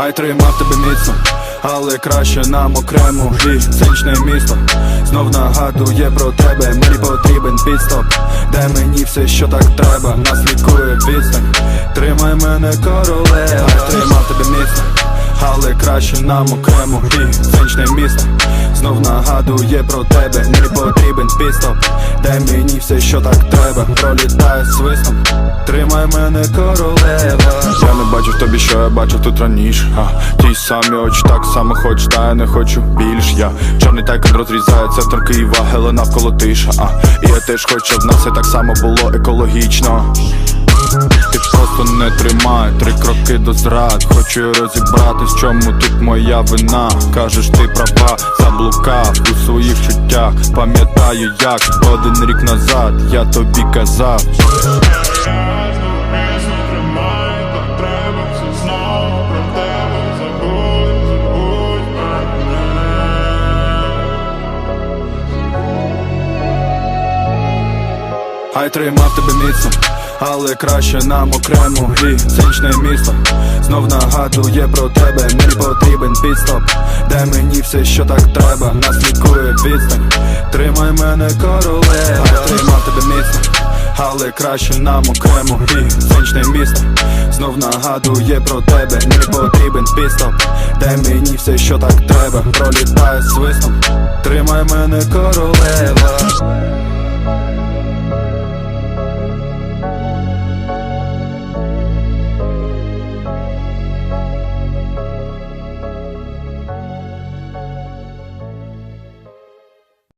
Хай тримав тебе міцно, але краще нам окремо Ліценчне місто знов нагадує про тебе. Мені потрібен підстоп, де мені все, що так треба. Нас лікує відстань, тримай мене королева Хай тримав тебе міцно, але краще нам окремо Ліценчне місто знов нагадує про тебе. Мені потрібен підстоп, де мені все, що так треба. Пролітає свистом, тримай мене королева. Я не бачу в тобі, що я бачив тут раніше. А ті самі очі так само хоч, та я не хочу більш. Я чорний тайкон розрізає центр Києва, геле навколо тиша. А і я теж хочу, щоб в нас все так само було екологічно. Ти просто не тримай три кроки до зрад Хочу розібратись, чому тут моя вина Кажеш, ти права, заблукав у своїх чуттях Пам'ятаю, як один рік назад я тобі казав Хай тримав тебе міцно, але краще нам окремо Ліценчне місто знов нагадує про тебе. Мені потрібен підстоп, де мені все, що так треба. Нас лікує відстань, тримай мене королева Хай тримав тебе міцно, але краще нам окремо Ліценчне місто знов нагадує про тебе. Мені потрібен підстоп, де мені все, що так треба. Пролітає свистом, тримай мене королева